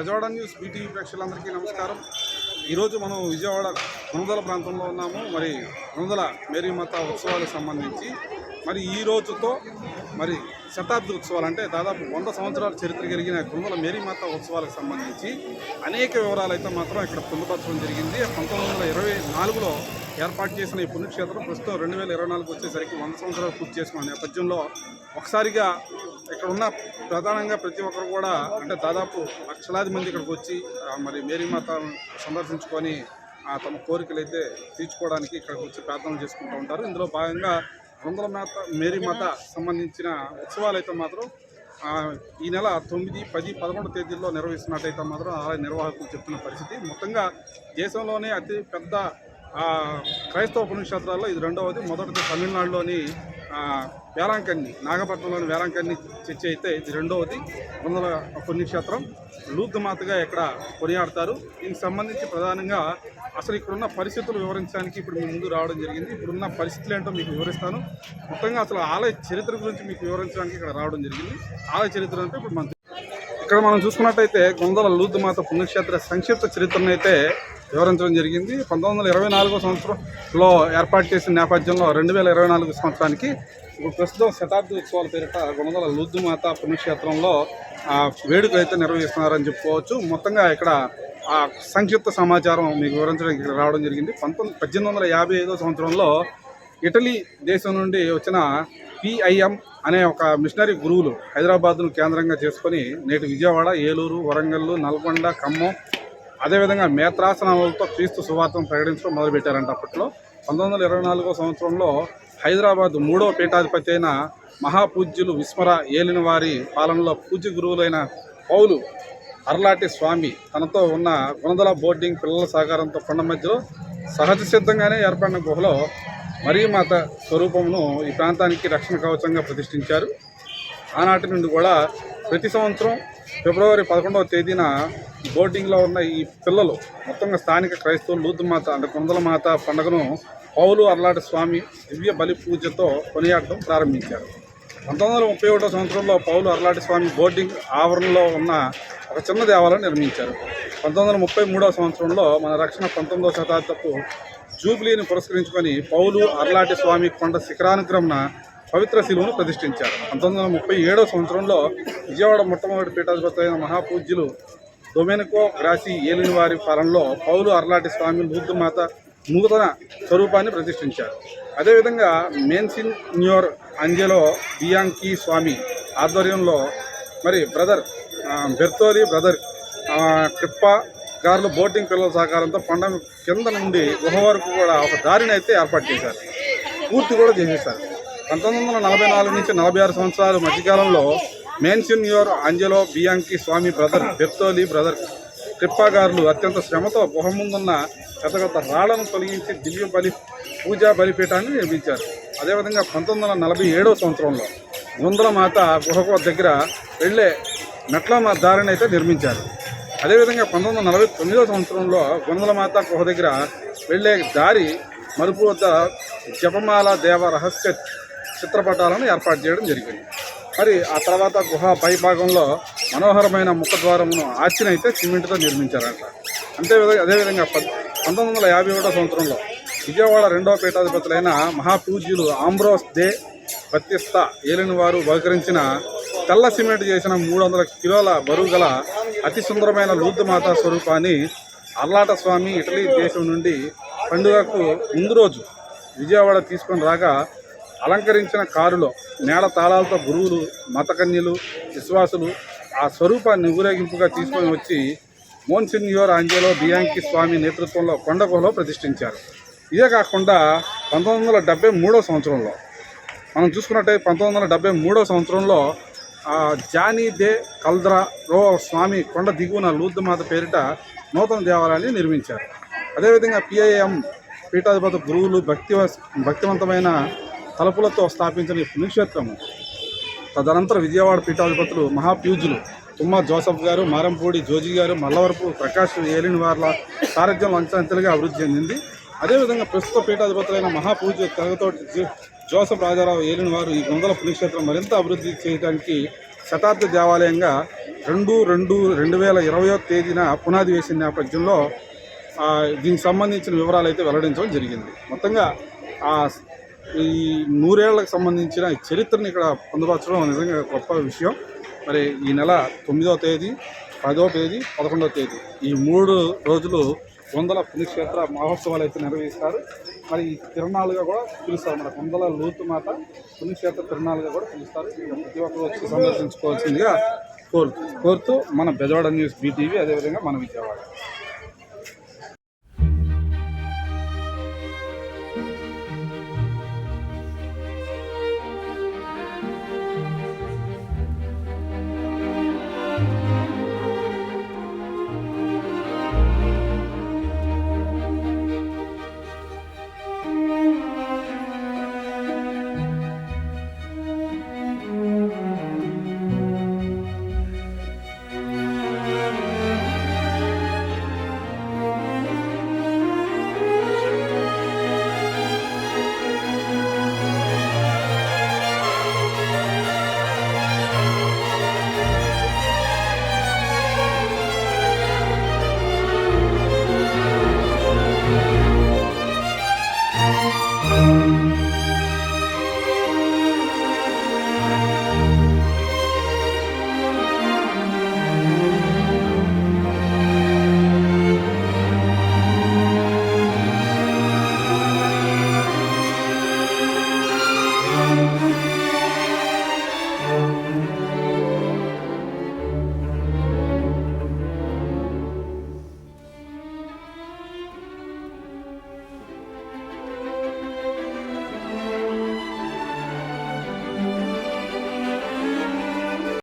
Gajawada news BTV ప్రేక్షకులందరికీ నమస్కారం. ఈరోజు మనం విజయవాడ కొనుదల ప్రాంతంలో ఉన్నాము. మరి గుణదల మేరీమాత ఉత్సవాలకు సంబంధించి మరి ఈ రోజుతో మరి శతాబ్ది ఉత్సవాలు అంటే దాదాపు వంద సంవత్సరాల చరిత్ర కలిగిన గుణదల మేరీమాత ఉత్సవాలకు సంబంధించి అనేక వివరాలు అయితే మాత్రం ఇక్కడ పొందుపరచడం జరిగింది. పంతొమ్మిది వందల ఇరవై నాలుగులో ఏర్పాటు చేసిన ఈ పుణ్యక్షేత్రం ప్రస్తుతం రెండు వేల ఇరవై నాలుగు వచ్చేసరికి వంద సంవత్సరాలు పూర్తి చేసుకున్న నేపథ్యంలో ఒకసారిగా ఇక్కడ ఉన్న ప్రధానంగా ప్రతి ఒక్కరు కూడా అంటే దాదాపు లక్షలాది మంది ఇక్కడికి వచ్చి మరి మేరీమాత సందర్శించుకొని తమ కోరికలు అయితే తీర్చుకోవడానికి ఇక్కడికి వచ్చి ప్రార్థనలు చేసుకుంటూ ఉంటారు. ఇందులో భాగంగా వందల మాత మేరీమాత సంబంధించిన ఉత్సవాలు అయితే మాత్రం ఈ నెల తొమ్మిది పది పదకొండు తేదీల్లో నిర్వహిస్తున్నట్టయితే మాత్రం ఆలయ నిర్వాహకులు చెప్తున్న పరిస్థితి. మొత్తంగా దేశంలోనే అతి పెద్ద క్రైస్తవ పుణ్యక్షేత్రాల్లో ఇది రెండవది. మొదటిది తమిళనాడులోని ఆ, వేలాంకన్ని నాగపట్నంలోని వేలాంకన్ని చర్చి అయితే ఇది రెండవది. వందల పుణ్యక్షేత్రం. లూద్మాతగా ఇక్కడ కొనియాడతారు. దీనికి సంబంధించి ప్రధానంగా అసలు ఇక్కడున్న పరిస్థితులు వివరించడానికి ఇప్పుడు మీ ముందు రావడం జరిగింది. ఇప్పుడున్న పరిస్థితులు ఏంటో మీకు వివరిస్తాను. మొత్తంగా అసలు ఆలయ చరిత్ర గురించి మీకు వివరించడానికి ఇక్కడ రావడం జరిగింది. ఆలయ చరిత్ర అంటే ఇప్పుడు మనం ఇక్కడ మనం చూసుకున్నట్టయితే గొందల లూద్మాత పుణ్యక్షేత్ర సంక్షిప్త చరిత్రను అయితే వివరించడం జరిగింది. పంతొమ్మిది వందల ఇరవై నాలుగో సంవత్సరంలో ఏర్పాటు చేసిన నేపథ్యంలో రెండు వేల ఇరవై నాలుగు సంవత్సరానికి ఇప్పుడు ప్రస్తుతం శతాబ్ది ఉత్సవాల పేరిట గుణదల లూద్దుమాత పుణ్యక్షేత్రంలో ఆ, అయితే నిర్వహిస్తున్నారని చెప్పుకోవచ్చు. మొత్తంగా ఇక్కడ ఆ సంక్షిప్త సమాచారం మీకు వివరించడానికి రావడం జరిగింది. పంతొమ్మిది పద్దెనిమిది వందల యాభై ఐదో సంవత్సరంలో ఇటలీ దేశం నుండి వచ్చిన పిఐఎం అనే ఒక మిషనరీ గురువులు హైదరాబాద్ను కేంద్రంగా చేసుకొని నేటి విజయవాడ ఏలూరు వరంగల్ నల్గొండ ఖమ్మం అదేవిధంగా మేత్రాసనాలతో క్రీస్తు సువార్తను ప్రకటించడం మొదలుపెట్టారంట అప్పట్లో. పంతొమ్మిది వందల ఇరవై నాలుగో సంవత్సరంలో హైదరాబాద్ మూడో పీఠాధిపతి అయిన మహాపూజ్యులు విస్మర ఏలిన వారి పాలనలో పూజ్య గురువులైన పౌలు అర్లాటి స్వామి తనతో ఉన్న గుణదల బోర్డింగ్ పిల్లల సహకారంతో కొండ మధ్యలో సహజ సిద్ధంగానే ఏర్పడిన గుహలో మరీమాత స్వరూపమును ఈ ప్రాంతానికి రక్షణ కవచంగా ప్రతిష్ఠించారు. ఆనాటి నుండి కూడా ప్రతి సంవత్సరం ఫిబ్రవరి పదకొండవ తేదీన బోర్డింగ్లో ఉన్న ఈ పిల్లలు మొత్తంగా స్థానిక క్రైస్తవులు లూతుమాత అంటే కుందల మాత పండుగను పౌలు అర్లాటి స్వామి దివ్య బలి పూజతో కొనియాడటం ప్రారంభించారు. పంతొమ్మిది వందల ముప్పై ఒకటో సంవత్సరంలో పౌలు అర్లాటి స్వామి బోర్డింగ్ ఆవరణలో ఉన్న ఒక చిన్న దేవాలయం నిర్మించారు. పంతొమ్మిది వందల ముప్పై మూడో సంవత్సరంలో మన రక్షణ పంతొమ్మిదవ శతాబ్దపు జూబ్లీని పురస్కరించుకొని పౌలు అర్లాటి స్వామి కొండ శిఖరానుగ్రమణ పవిత్ర శిలువను ప్రతిష్ఠించారు. పంతొమ్మిది వందల ముప్పై ఏడవ సంవత్సరంలో విజయవాడ మొట్టమొదటి పీఠాధిపతి అయిన మహాపూజ్యులు డొమెనికో గ్రాసి ఏలిని వారి పాలనలో పౌలు అర్లాటి స్వామి బుద్ధమాత నూతన స్వరూపాన్ని ప్రతిష్ఠించారు. అదేవిధంగా మేన్సిన్ న్యూర్ అంజెలో బియాంకి స్వామి ఆధ్వర్యంలో మరి బ్రదర్ బెర్తోరి బ్రదర్ క్రిప్ప గారులు బోటింగ్ పిల్లల సహకారంతో పండ కింద నుండి గుహ వరకు కూడా ఒక దారిని అయితే ఏర్పాటు చేశారు. పూర్తి కూడా చేసేసారు పంతొమ్మిది వందల నలభై నాలుగు నుంచి నలభై ఆరు సంవత్సరాల మధ్యకాలంలో మేన్సిన్యూర్ అంజలో బియాంకి స్వామి బ్రదర్ బెర్తోలి బ్రదర్ క్రిప్పాగారులు అత్యంత శ్రమతో గుహ ముందున్న గత గత రాళ్ళను తొలగించి దివ్య బలి పూజా బలిపీఠాన్ని నిర్మించారు. అదేవిధంగా పంతొమ్మిది వందల నలభై ఏడవ సంవత్సరంలో గుందల మాత గుహకు దగ్గర వెళ్ళే మెట్ల దారిని అయితే నిర్మించారు. అదేవిధంగా పంతొమ్మిది వందల నలభై తొమ్మిదవ సంవత్సరంలో గుందల మాత గుహ దగ్గర వెళ్ళే దారి మరుపు వద్ద జపమాల దేవ రహస్య చిత్రపటాలను ఏర్పాటు చేయడం జరిగింది. మరి ఆ తర్వాత గుహ పైభాగంలో మనోహరమైన ముఖద్వారమును ఆర్చినైతే సిమెంట్తో నిర్మించారంట. అంతే విధంగా అదేవిధంగా పంతొమ్మిది వందల యాభై ఒకటో సంవత్సరంలో విజయవాడ రెండవ పీఠాధిపతులైన మహాపూజ్యులు ఆంబ్రోస్ దే బతిస్తా ఏలిని వారు బహుకరించిన తెల్ల సిమెంట్ చేసిన మూడు వందల కిలోల బరువు గల అతి సుందరమైన లూద్దుమాత స్వరూపాన్ని అల్లాట స్వామి ఇటలీ దేశం నుండి పండుగకు ముందు రోజు విజయవాడ తీసుకొని రాగా అలంకరించిన కారులో నేల తాళాలతో గురువులు మతకన్యలు విశ్వాసులు ఆ స్వరూపాన్ని ఊరేగింపుగా తీసుకొని వచ్చి మోన్సిన్యూర్ ఆంజలో బియాంకి స్వామి నేతృత్వంలో కొండగుహలో ప్రతిష్ఠించారు. ఇదే కాకుండా పంతొమ్మిది వందల డెబ్బై మూడో సంవత్సరంలో మనం చూసుకున్నట్టయితే పంతొమ్మిది వందల డెబ్బై మూడో సంవత్సరంలో ఆ, జానీ దే కల్ద్రా రో స్వామి కొండ దిగువన లూద్దమాత పేరిట నూతన దేవాలయాన్ని నిర్మించారు. అదేవిధంగా పిఐఎం పీఠాధిపతి గురువులు భక్తి భక్తివంతమైన తలుపులతో స్థాపించిన ఈ పుణ్యక్షేత్రము తదనంతర విజయవాడ పీఠాధిపతులు మహాప్యూజులు తుమ్మ జోసఫ్ గారు మారంపూడి జోజి గారు మల్లవరపు ప్రకాష్ ఏలిన వార్ల సారథ్యంలో అంచెంతలుగా అభివృద్ధి చెందింది. అదేవిధంగా ప్రస్తుత పీఠాధిపతులైన మహాపూజ తెగతోటి జోసఫ్ రాజారావు ఏలినవారు ఈ గొంగల పుణ్యక్షేత్రం మరింత అభివృద్ధి చేయడానికి శతాబ్ది దేవాలయంగా రెండు రెండు రెండు వేల ఇరవయో తేదీన పునాది వేసిన నేపథ్యంలో దీనికి సంబంధించిన వివరాలు అయితే వెల్లడించడం జరిగింది. మొత్తంగా ఆ ఈ నూరేళ్ళకు సంబంధించిన చరిత్రని ఇక్కడ పొందపరచడం నిజంగా గొప్ప విషయం. మరి ఈ నెల తొమ్మిదవ తేదీ పదవ తేదీ పదకొండవ తేదీ. ఈ మూడు రోజులు వందల పుణ్యక్షేత్ర మహోత్సవాలు అయితే నిర్వహిస్తారు. మరి ఈ తిరునాళ్ళుగా కూడా పిలుస్తారు. మన వందల లోతు మాత పుణ్యక్షేత్ర తిరునాళ్ళుగా కూడా పిలుస్తారు. ప్రతి ఒక్కరు వచ్చి సందర్శించుకోవాల్సిందిగా కోరుతూ కోరుతూ మన బెజవాడ న్యూస్ బీటీవీ అదేవిధంగా మన విజయవాడ.